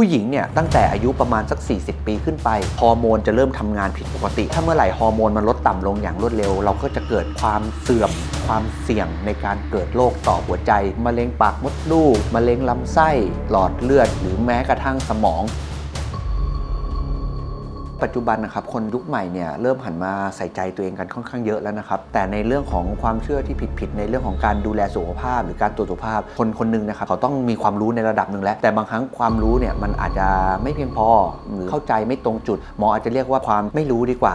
ผู้หญิงเนี่ยตั้งแต่อายุประมาณสัก 40 ปีขึ้นไปฮอร์โมนจะเริ่มทำงานผิดปกติ ถ้าเมื่อไหร่ฮอร์โมนมันลดต่ำลงอย่างรวดเร็ว เราก็จะเกิดความเสื่อมความเสี่ยงในการเกิดโรคต่อหัวใจมะเร็งปากมดลูกมะเร็งลำไส้ หลอดเลือด หรือแม้กระทั่งสมอง ปัจจุบันนะครับคนยุคใหม่เนี่ยเริ่มหันมาใส่ใจตัวเองกันค่อนข้างเยอะแล้วนะครับ แต่ในเรื่องของความเชื่อที่ผิดๆในเรื่องของการดูแลสุขภาพ หรือการตรวจสุขภาพ คนคนหนึงนะครับเขาต้องมีความรู้ในระดับหนึ่งแล้ว แต่บางครั้งความรู้เนี่ยมันอาจจะไม่เพียงพอหรือเข้าใจไม่ตรงจุดหมออาจจะเรียกว่าความไม่รู้ดีกว่า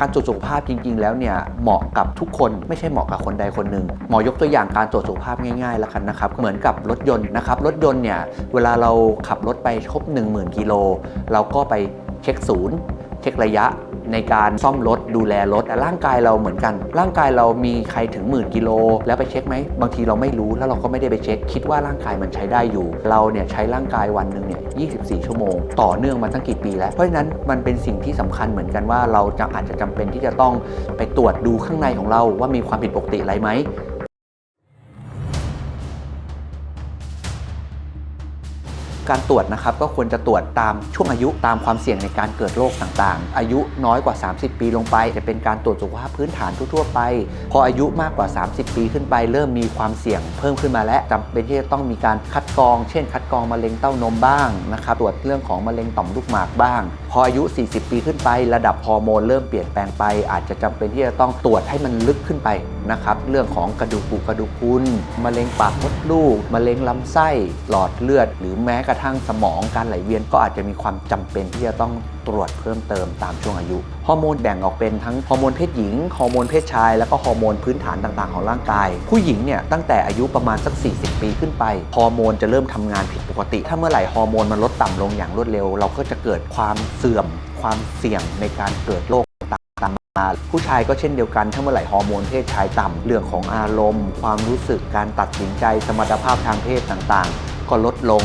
การตรวจสุขภาพจริง ๆ แล้วเนี่ยเหมาะกับทุกคนไม่ใช่เหมาะกับคนใดคนหนึ่งหมอยกตัวอย่างการตรวจสุขภาพง่ายๆแล้วกันนะครับเหมือนกับรถยนต์นะครับรถยนต์เนี่ยเวลาเราขับรถไปครบ 10,000 กิโลเราก็ไปเช็คศูนย์ เช็คระยะในการซ่อมรถดูแลรถแต่ร่างกายเราเหมือนกัน ร่างกายเรามีใครถึงหมื่นกิโลแล้วไปเช็คไหมบางทีเราไม่รู้แล้วเราก็ไม่ได้ไปเช็ค คิดว่าร่างกายมันใช้ได้อยู่ เราเนี่ยใช้ร่างกายวันหนึ่งเนี่ย24 ชั่วโมง ต่อเนื่องมาตั้งกี่ปีแล้ว เพราะฉะนั้นมันเป็นสิ่งที่สำคัญเหมือนกันว่าเราจะอาจจะจำเป็นที่จะต้องไปตรวจดูข้างในของเราว่ามีความผิดปกติอะไรไหม การตรวจนะครับก็ควรจะตรวจตามช่วงอายุตามความเสี่ยงในการเกิดโรคต่างๆ อายุน้อยกว่า 30 ปีลงไป จะเป็นการตรวจสุขภาพพื้นฐานทั่วๆไป พออายุมากกว่า 30 ปีขึ้นไป เริ่มมีความเสี่ยงเพิ่มขึ้นมาและจำเป็นที่จะต้องมีการคัดกรอง เช่น คัดกรองมะเร็งเต้านมบ้างนะครับตรวจเรื่องของมะเร็งต่อมลูกหมากบ้างพออายุ 40 ปีขึ้นไป ระดับฮอร์โมนเริ่มเปลี่ยนแปลงไป อาจจะจำเป็นที่จะต้องตรวจให้มันลึกขึ้นไปนะครับ เรื่องของกระดูกปูกระดูกพุนมะเร็งปากมดลูกมะเร็งลำไส้หลอดเลือด หรือแม้กระทั่งสมองการไหลเวียนก็อาจจะมีความจำเป็นที่จะต้องตรวจเพิ่มเติมตามช่วงอายุฮอร์โมนแบ่งออกเป็นทั้งฮอร์โมนเพศหญิงฮอร์โมนเพศชายแล้วก็ฮอร์โมนพื้นฐานต่างๆของร่างกาย ผู้หญิงเนี่ยตั้งแต่อายุประมาณสัก 40 ปีขึ้นไปฮอร์โมนจะเริ่มทำงานผิดปกติ ถ้าเมื่อไหร่ฮอร์โมนมันลดต่ำลงอย่างรวดเร็ว เราก็จะเกิดความเสื่อมความเสี่ยงในการเกิดโรคตามมา ผู้ชายก็เช่นเดียวกัน ถ้าเมื่อไหร่ฮอร์โมนเพศชายต่ำเรื่องของอารมณ์ ความรู้สึกการตัดสินใจสมรรถภาพทางเพศต่างๆ ก็ลดลง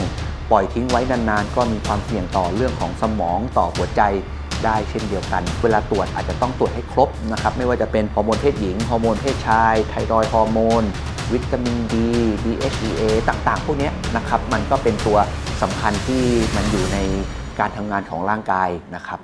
ปล่อยทิ้งไว้นานๆ ก็มีความเสี่ยงต่อเรื่องของสมองต่อหัวใจได้เช่นเดียวกัน เวลาตรวจอาจจะต้องตรวจให้ครบนะครับ ไม่ว่าจะเป็นฮอร์โมนเพศหญิง ฮอร์โมนเพศชาย ไทรอยด์ฮอร์โมน วิตามินดี DHEA ต่างๆ พวกนี้นะครับ มันก็เป็นตัวสำคัญที่มันอยู่ใน การทำงานของร่างกายนะครับ